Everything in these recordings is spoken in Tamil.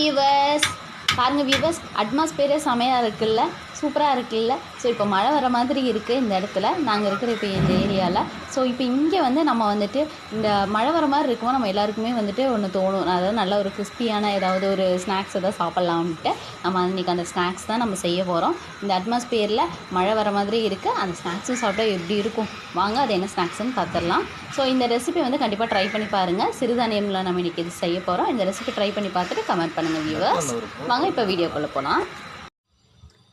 வியூவர்ஸ் பாருங்கள் வியூவர்ஸ் அட்மாஸ்பியரே செமையாக இருக்குல்ல. சூப்பராக இருக்குல்ல? ஸோ இப்போ மழை வர மாதிரி இருக்குது இந்த இடத்துல. நாங்கள் இருக்கிற இப்போ இந்த ஏரியாவில் ஸோ இப்போ இங்கே வந்து நம்ம வந்துட்டு இந்த மழை வர மாதிரி இருக்குமோ நம்ம எல்லாருக்குமே வந்துட்டு ஒன்று தோணும். அதாவது நல்ல ஒரு கிறிஸ்பியான ஏதாவது ஒரு ஸ்நாக்ஸ் எதாவது சாப்பிட்லாம்ட்டு நம்ம இன்றைக்கி அந்த ஸ்நாக்ஸ் தான் நம்ம செய்ய போகிறோம் இந்த அட்மாஸ்பியரில் மழை வர மாதிரி இருக்குது அந்த ஸ்நாக்ஸும் சாப்பிட்டா எப்படி இருக்கும்? வாங்க அது என்ன ஸ்நாக்ஸ்னு பார்த்துடலாம் ஸோ இந்த ரெசிபி வந்து கண்டிப்பாக ட்ரை பண்ணி பாருங்கள் சிறுதானியமில் நம்ம இன்றைக்கி இது செய்ய போகிறோம் இந்த ரெசிபி ட்ரை பண்ணி பார்த்துட்டு கமெண்ட் பண்ணுங்கள் வியூவர்ஸ் வாங்க இப்போ வீடியோக்குள்ளே போகலாம்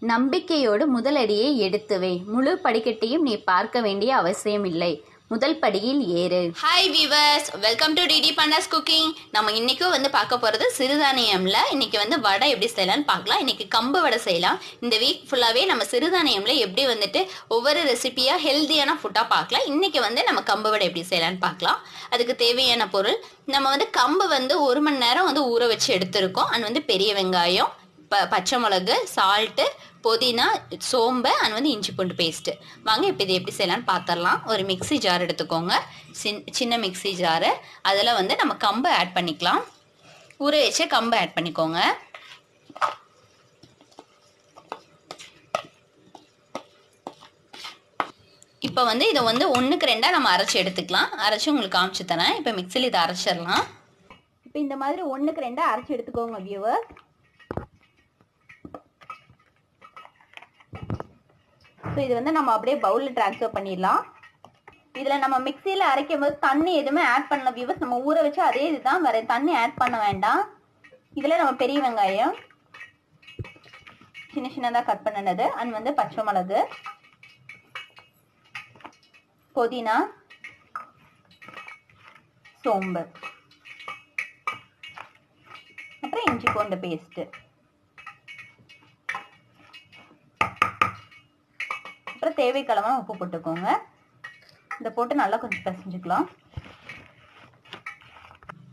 நம்பிக்கையோடு முதலடியை எடுத்துவை. முழு படிக்கட்டையும் நீ பார்க்க வேண்டிய அவசியமில்லை. முதல் படியில் ஏறு. Hi viewers welcome to DD Pandas cooking நம்ம இன்னைக்கும் வந்து பார்க்க போகிறது சிறுதானியம்ல. இன்னைக்கு வந்து வடை எப்படி செய்யலாம்னு பார்க்கலாம். இன்னைக்கு கம்பு வடை செய்யலாம். இந்த வீக் ஃபுல்லாகவே நம்ம சிறுதானியம்ல எப்படி வந்துட்டு ஒவ்வொரு ரெசிபியாக ஹெல்த்தியான ஃபுட்டாக பார்க்கலாம். இன்னைக்கு வந்து நம்ம கம்பு வடை எப்படி செய்யலாம்னு பார்க்கலாம். அதுக்கு தேவையான பொருள் நம்ம வந்து கம்பு வந்து ஒரு மணி நேரம் வந்து ஊற வச்சு எடுத்திருக்கோம். அண்ட் வந்து பெரிய வெங்காயம் ப பச்சை மிளகு சால்ட்டு புதினா சோம்பு அண்ட் வந்து இஞ்சி பூண்டு பேஸ்ட்டு வாங்க இப்போ இது எப்படி செய்யலாம்னு பார்த்துடலாம் ஒரு மிக்ஸி ஜார் எடுத்துக்கோங்க. சின் சின்ன மிக்ஸி ஜாரு அதில் வந்து நம்ம கம்பை ஆட் பண்ணிக்கலாம். ஊற வச்ச கம்பை ஆட் பண்ணிக்கோங்க. இப்போ வந்து இதை வந்து ஒன்றுக்கு ரெண்டாக நம்ம அரைச்சி எடுத்துக்கலாம். அரைச்சி உங்களுக்கு காமிச்சு தரேன். இப்போ மிக்சியில் இதை அரைச்சிடலாம். இப்போ இந்த மாதிரி ஒன்றுக்கு ரெண்டாக அரைச்சி எடுத்துக்கோங்க வியூவர் ஸோ இது வந்து நம்ம அப்படியே பவுலில் ட்ரான்ஸ்ஃபர் பண்ணிடலாம். இதில் நம்ம மிக்சியில் அரைக்கும் போது தண்ணி எதுவுமே ஆட் பண்ணல வியூவர்ஸ் நம்ம ஊற வச்சு அதே இதுதான். வேற தண்ணி ஆட் பண்ண வேண்டாம். இதில் நம்ம பெரிய வெங்காயம் சின்ன சின்னதாக கட் பண்ணினது அண்ட் வந்து பச்சை மிளகு புதினா சோம்பு. அப்புறம் இஞ்சி பூண்டு பேஸ்ட்டு அப்புறம் தேவைக்களமாக உப்பு போட்டுக்கோங்க. இதை போட்டு நல்லா கொஞ்சம் பிசைஞ்சுக்கலாம்.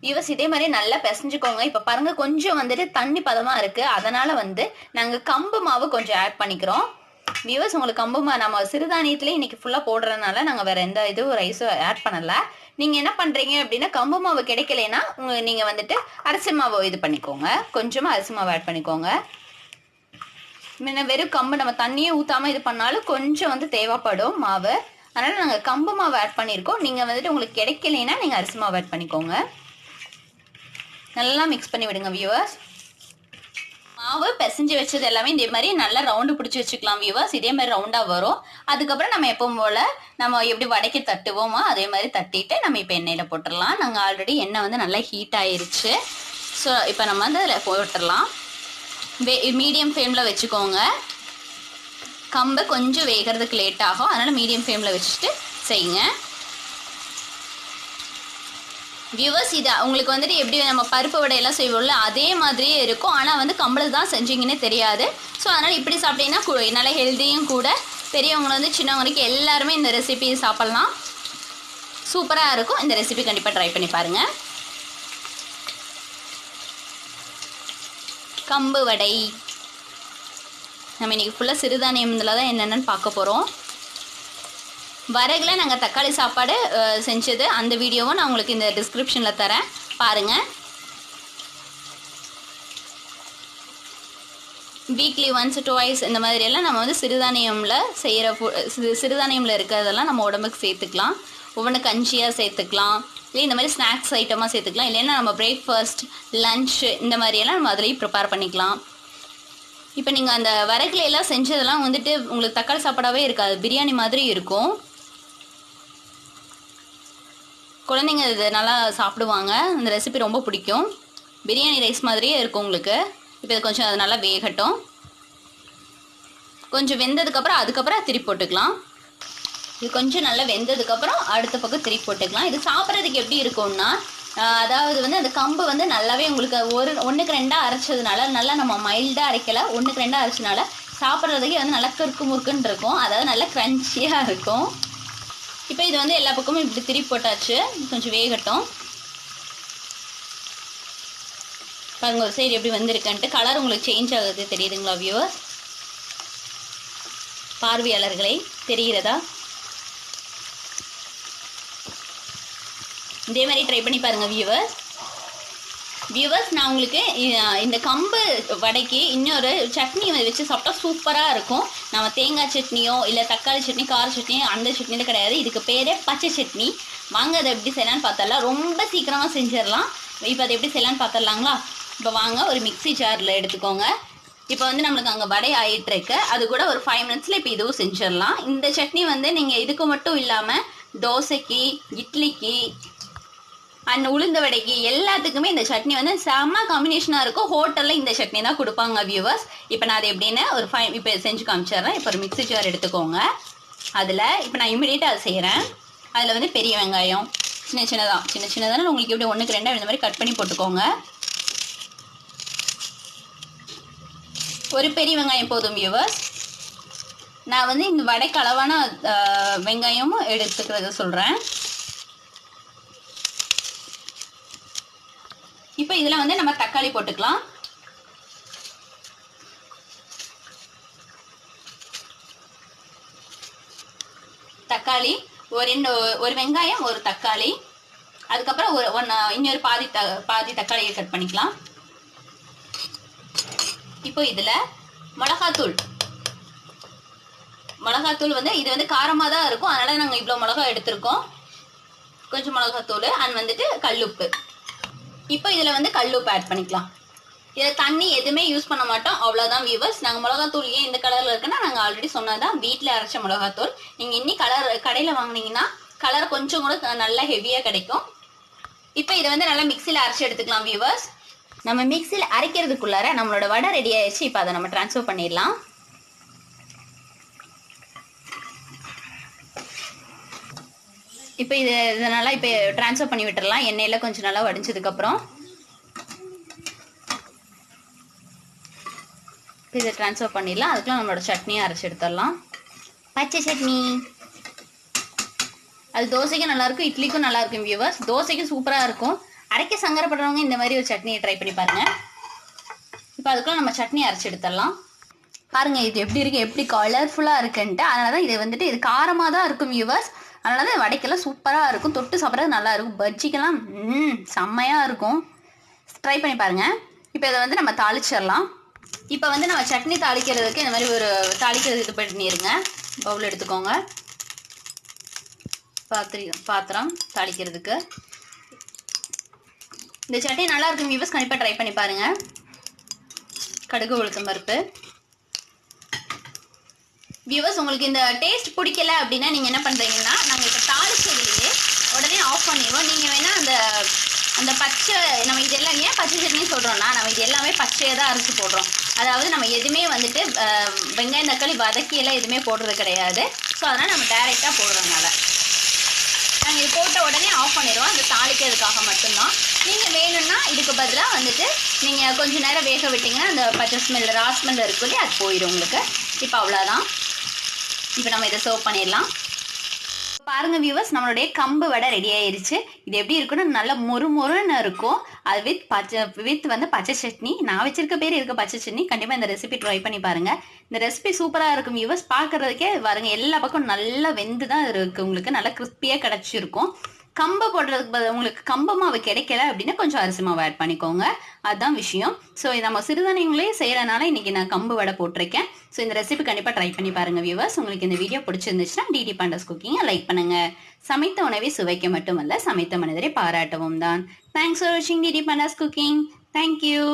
யூஸ் இதே மாதிரி நல்லா பிசைஞ்சுக்கோங்க. இப்போ பாருங்க கொஞ்சம் வந்துட்டு தண்ணி பதமாக இருக்குது அதனால் வந்து நாங்கள் கம்பு மாவு கொஞ்சம் ஆட் பண்ணிக்கிறோம். வியூவர்ஸ் உங்களுக்கு கம்பு மாவு நம்ம சிறுதானியத்துலேயே இன்னைக்கு ஃபுல்லாக போடுறதுனால நாங்கள் வேறு எந்த இதுவும் ரைஸும் ஆட் பண்ணலை. நீங்கள் என்ன பண்ணுறீங்க அப்படின்னா கம்பு மாவு கிடைக்கலைன்னா உங்கள் நீங்கள் வந்துட்டு அரிசி மாவு இது பண்ணிக்கோங்க. கொஞ்சமாக அரிசி மாவு ஆட் பண்ணிக்கோங்க. முன்ன வெறும் கம்பு நம்ம தண்ணியே ஊற்றாமல் இது பண்ணாலும் கொஞ்சம் வந்து தேவைப்படும் மாவு. அதனால் நாங்கள் கம்பு மாவு ஆட் பண்ணியிருக்கோம் நீங்கள் வந்துட்டு உங்களுக்கு கிடைக்கலைன்னா நீங்கள் அரிசி மாவு ஆட் பண்ணிக்கோங்க. நல்லா மிக்ஸ் பண்ணி விடுங்க வியூவர்ஸ் மாவு பிசைஞ்சு வச்சது எல்லாமே இதே மாதிரி நல்லா ரவுண்டு பிடிச்சி வச்சுக்கலாம் வியூவர்ஸ் இதே மாதிரி ரவுண்டாக வரும். அதுக்கப்புறம் நம்ம எப்பவும் போல் நம்ம எப்படி வடைக்கு தட்டுவோமோ அதே மாதிரி தட்டிட்டு நம்ம இப்போ எண்ணெயில் போட்டுடலாம். நாங்கள் ஆல்ரெடி எண்ணெய் வந்து நல்லா ஹீட் ஆயிருச்சு. ஸோ இப்போ நம்ம வந்து அதில் போட்டுடலாம். மீடியம் ஃப்ளேமில் வச்சுக்கோங்க. கம்பை கொஞ்சம் வேகிறதுக்கு லேட் ஆகும். அதனால் மீடியம் ஃப்ளேமில் வச்சுட்டு செய்யுங்க. வியூவர்ஸ் இது உங்களுக்கு வந்துட்டு எப்படி நம்ம பருப்பு வடையெல்லாம் செய்வோம்ல அதே மாதிரியே இருக்கும். ஆனால் வந்து கம்பளம் தான் செஞ்சீங்கன்னே தெரியாது. ஸோ அதனால் இப்படி சாப்பிட்டீங்கன்னா நல்ல ஹெல்த்தியும் கூட. பெரியவங்களை வந்து சின்னவங்களுக்கு எல்லாருமே இந்த ரெசிபி சாப்பிட்லாம். சூப்பராக இருக்கும். இந்த ரெசிபி கண்டிப்பாக ட்ரை பண்ணி பாருங்கள் கம்பு வடை நம்ம இன்றைக்கி ஃபுல்லாக சிறுதானியம் தான் என்னென்னு பார்க்க போகிறோம் வரகில் நாங்கள் தக்காளி சாப்பாடு செஞ்சது. அந்த வீடியோவும் நான் உங்களுக்கு இந்த டிஸ்கிரிப்ஷனில் தரேன். பாருங்கள் வீக்லி ஒன்ஸ் டுவைஸ் இந்த மாதிரியெல்லாம் நம்ம வந்து சிறுதானியமில் செய்கிற சிறு சிறுதானியமில் இருக்கிறதெல்லாம் நம்ம உடம்புக்கு சேர்த்துக்கலாம். ஒவ்வொன்று கஞ்சியாக சேர்த்துக்கலாம். இல்லை இந்த மாதிரி ஸ்நாக்ஸ் ஐட்டமாக சேர்த்துக்கலாம். இல்லைன்னா நம்ம பிரேக்ஃபாஸ்ட் லஞ்ச் இந்த மாதிரியெல்லாம் நம்ம அதுலேயும் ப்ரிப்பேர் பண்ணிக்கலாம். இப்போ நீங்கள் அந்த வரகுல எல்லாம் செஞ்சதெல்லாம் வந்துட்டு உங்களுக்கு தக்காளி சாப்பாடாகவே இருக்காது. பிரியாணி மாதிரி இருக்கும். குழந்தைங்க இது நல்லா சாப்பிடுவாங்க. அந்த ரெசிபி ரொம்ப பிடிக்கும். பிரியாணி ரைஸ் மாதிரியே இருக்கும் உங்களுக்கு. இப்போ இது கொஞ்சம் அது நல்லா வேகட்டும். கொஞ்சம் வெந்ததுக்கப்புறம் அதுக்கப்புறம் திருப்பி போட்டுக்கலாம். இது கொஞ்சம் நல்லா வெந்ததுக்கப்புறம் அடுத்த பக்கம் திருப்பி போட்டுக்கலாம். இது சாப்பிட்றதுக்கு எப்படி இருக்கும்னா அதாவது வந்து அந்த கம்பு வந்து நல்லாவே உங்களுக்கு ஒரு ஒன்றுக்கு ரெண்டாக அரைச்சதுனால நல்லா நம்ம மைல்டாக அரைக்கல ஒன்றுக்கு ரெண்டாக அரைச்சனால சாப்பிட்றதுக்கே வந்து நல்லா கருக்கு முறுக்குன்னு இருக்கும். அதாவது நல்லா க்ரன்ச்சியாக இருக்கும். இப்போ இது வந்து எல்லா பக்கமும் இப்படி திருப்பி போட்டாச்சு. கொஞ்சம் வேகட்டும். பாருங்க ஒரு சைடு எப்படி வந்திருக்குன்ட்டு கலர் உங்களுக்கு சேஞ்ச் ஆகுது தெரியுதுங்களா வியூவர்ஸ் பார்வையாளர்களை தெரிகிறதா? இதே மாதிரி ட்ரை பண்ணி பாருங்கள் வியூவர்ஸ் வியூவர்ஸ் நான் உங்களுக்கு இந்த கம்பு வடைக்கு இன்னொரு சட்னி வச்சு சாப்பிட்டா சூப்பராக இருக்கும். நம்ம தேங்காய் சட்னியோ இல்லை தக்காளி சட்னி கார சட்னி அந்த சட்னியில் கிடையாது. இதுக்கு பேரே பச்சை சட்னி. வாங்க அதை எப்படி செய்யலான்னு பார்த்தரலாம் ரொம்ப சீக்கிரமாக செஞ்சிடலாம். இப்போ அதை எப்படி செய்யலாம்னு பார்த்துடலாங்களா? இப்போ வாங்க ஒரு மிக்ஸி ஜாரில் எடுத்துக்கோங்க. இப்போ வந்து நம்மளுக்கு அங்கே வடை ஆகிட்டுருக்கு அது கூட ஒரு ஃபைவ் மினிட்ஸில் இப்போ இதுவும் செஞ்சிடலாம். இந்த சட்னி வந்து நீங்கள் இதுக்கு மட்டும் இல்லாமல் தோசைக்கு இட்லிக்கு அண்ட் உளுந்த வடைக்கு எல்லாத்துக்குமே இந்த சட்னி வந்து செம்ம காம்பினேஷனாக இருக்கும். ஹோட்டலில் இந்த சட்னி தான் கொடுப்பாங்க வியூவர்ஸ் இப்போ நான் அது எப்படின்னு ஒரு ஃபைவ் இப்போ செஞ்சு காமிச்சிடுறேன். இப்போ ஒரு மிக்சி ஜார் எடுத்துக்கோங்க. அதில் இப்போ நான் இமிடியேட்டாக அதை செய்கிறேன் அதில் வந்து பெரிய வெங்காயம் சின்ன சின்னதாக சின்ன சின்னதான உங்களுக்கு எப்படி ஒன்றுக்கு ரெண்டாக இந்த மாதிரி கட் பண்ணி போட்டுக்கோங்க. ஒரு பெரிய வெங்காயம் போதும் வியூவர்ஸ் நான் வந்து இந்த வடைக்கு அளவான வெங்காயமும் எடுத்துக்கிறத சொல்கிறேன் இப்போ இதில் வந்து நம்ம தக்காளி போட்டுக்கலாம். தக்காளி ஒரு ரெண்டு ஒரு வெங்காயம் ஒரு தக்காளி. அதுக்கப்புறம் ஒரு ஒன்று இன்னொரு பாதி த பாதி தக்காளியை கட் பண்ணிக்கலாம். இப்போ இதில் மிளகாத்தூள். மிளகாத்தூள் வந்து இது வந்து காரமாக தான் இருக்கும். அதனால் நாங்கள் இவ்வளோ மிளகா எடுத்திருக்கோம். கொஞ்சம் மிளகாத்தூள் அண்ட் வந்துட்டு கல்லுப்பு. இப்போ இதில் வந்து கல்லுப்பு ஆட் பண்ணிக்கலாம். இதில் தண்ணி எதுவுமே யூஸ் பண்ண மாட்டோம். அவ்வளோதான் வியூவர்ஸ் நாங்கள் மிளகாத்தூள் ஏன் இந்த கலரில் இருக்குன்னா நாங்கள் ஆல்ரெடி சொன்னதான் வீட்டில் அரைச்ச மிளகாத்தூள். நீங்கள் இன்னி கலர் கடையில் வாங்குனீங்கன்னா கலர் கொஞ்சம் கூட நல்லா ஹெவியாக கிடைக்கும். இப்போ இதை வந்து நல்லா மிக்சியில் அரைச்சி எடுத்துக்கலாம் வியூவர்ஸ் நம்ம மிக்சியில் அரைக்கிறதுக்குள்ளார நம்மளோட வடை ரெடி ஆயிடுச்சு. இப்போ அதை நம்ம ட்ரான்ஸ்ஃபர் பண்ணிடலாம். இப்போ இது இதனால இப்போ ட்ரான்ஸ்ஃபர் பண்ணி விட்டுறலாம். எண்ணெயில் கொஞ்சம் நல்லா வடிஞ்சதுக்கப்புறம். இப்போ இதை ட்ரான்ஸ்ஃபர் பண்ணிடலாம். அதுக்குள்ள நம்மளோட சட்னியை அரைச்சி எடுத்துடலாம். பச்சை சட்னி. அது தோசைக்கும் நல்லாயிருக்கும் இட்லிக்கும் நல்லாயிருக்கும் வியூவர்ஸ் தோசைக்கும் சூப்பராக இருக்கும். அரைக்க சங்கரப்படுறவங்க இந்த மாதிரி ஒரு சட்னியை ட்ரை பண்ணி பாருங்கள் இப்போ அதுக்குள்ள நம்ம சட்னி அரைச்சி எடுத்துடலாம். பாருங்கள் இது எப்படி இருக்குது எப்படி கலர்ஃபுல்லாக இருக்குன்ட்டு. அதனால தான் இது வந்துட்டு இது காரமாக தான் இருக்கும் வியூவர்ஸ் அதனால தான் வடைக்கெல்லாம் சூப்பராக இருக்கும். தொட்டு சாப்பிட்றது நல்லா இருக்கும். பஜ்ஜிக்கெல்லாம் ம் செம்மையாக இருக்கும். ட்ரை பண்ணி பாருங்கள் இப்போ இதை வந்து நம்ம தாளிச்சிடலாம். இப்போ வந்து நம்ம சட்னி தாளிக்கிறதுக்கு இந்த மாதிரி ஒரு தாளிக்கிறது இது பண்ணிடுங்க பவுல் எடுத்துக்கோங்க. பாத்திரம் பாத்திரம் தாளிக்கிறதுக்கு. இந்த சட்னி நல்லா இருக்கும். வியூவர்ஸ் கண்டிப்பாக ட்ரை பண்ணி பாருங்கள் கடுகு உளுத்தம் பருப்பு. வியூவர்ஸ் உங்களுக்கு இந்த டேஸ்ட் பிடிக்கல அப்படின்னா நீங்கள் என்ன பண்ணுறீங்கன்னா நாங்கள் இப்போ தாளிச்சதுலேயே உடனே ஆஃப் பண்ணிடுவோம் நீங்கள் வேணால் அந்த அந்த பச்சை நம்ம இதெல்லாம் ஏன் பச்சை சட்னி சொல்கிறோம்னா நம்ம இது எல்லாமே பச்சையாக தான் அரைச்சி போடுறோம். அதாவது நம்ம எதுவுமே வந்துட்டு வெங்காயம் தக்காளி வதக்கி எல்லாம் எதுவுமே போடுறது கிடையாது. ஸோ அதனால் நம்ம டைரெக்டாக போடுறதுனால நாங்கள் இது போட்ட உடனே ஆஃப் பண்ணிடுவோம் அந்த தாளிக்கிறதுக்காக மட்டும்தான். நீங்கள் வேணும்னா இதுக்கு பதிலாக வந்துட்டு நீங்கள் கொஞ்ச நேரம் வேக விட்டிங்கன்னா அந்த பச்சை ஸ்மெல் ரா ஸ்மெல் இருக்குல்லையே அது போயிடும் உங்களுக்கு. இப்போ அவ்வளோதான் இப்போ நம்ம இதை சர்வ் பண்ணிடலாம். பாருங்க வியூவர்ஸ் நம்மளுடைய கம்பு வடை ரெடி ஆயிருச்சு. இது எப்படி இருக்குன்னா நல்லா மொறு மொறுன்னு இருக்கும். அது வித் பச்சை வித் வந்து பச்சை சட்னி. நான் வச்சிருக்க பேர் இருக்க பச்சை சட்னி. கண்டிப்பாக இந்த ரெசிபி ட்ரை பண்ணி பாருங்க. இந்த ரெசிபி சூப்பராக இருக்கும் வியூவர்ஸ் பார்க்கறதுக்கே பாருங்க எல்லா பக்கம் நல்லா வெந்து தான் இருக்கு. உங்களுக்கு நல்லா கிறிஸ்பியாக கிடச்சிருக்கும். கம்பு போடுறதுக்கு பதில் உங்களுக்கு கம்பு மாவு கிடைக்கல அப்படின்னா கொஞ்சம் அரிசி மாவு ஆட் பண்ணிக்கோங்க. அதுதான் விஷயம். ஸோ நம்ம சிறுதானியங்களே செய்கிறனால இன்றைக்கி நான் கம்பு வடை போட்டிருக்கேன். ஸோ இந்த ரெசிபி கண்டிப்பாக ட்ரை பண்ணி பாருங்கள் வியூவர்ஸ் உங்களுக்கு இந்த வீடியோ பிடிச்சிருந்துச்சுன்னா டிடி பாண்டஸ் குக்கிங்கை லைக் பண்ணுங்கள் சமைத்த உணவை சுவைக்க மட்டுமல்ல சமைத்த மனிதரை பாராட்டவும் தான். தேங்க்ஸ் ஃபார் வாட்சிங் DD Pandas cooking thank you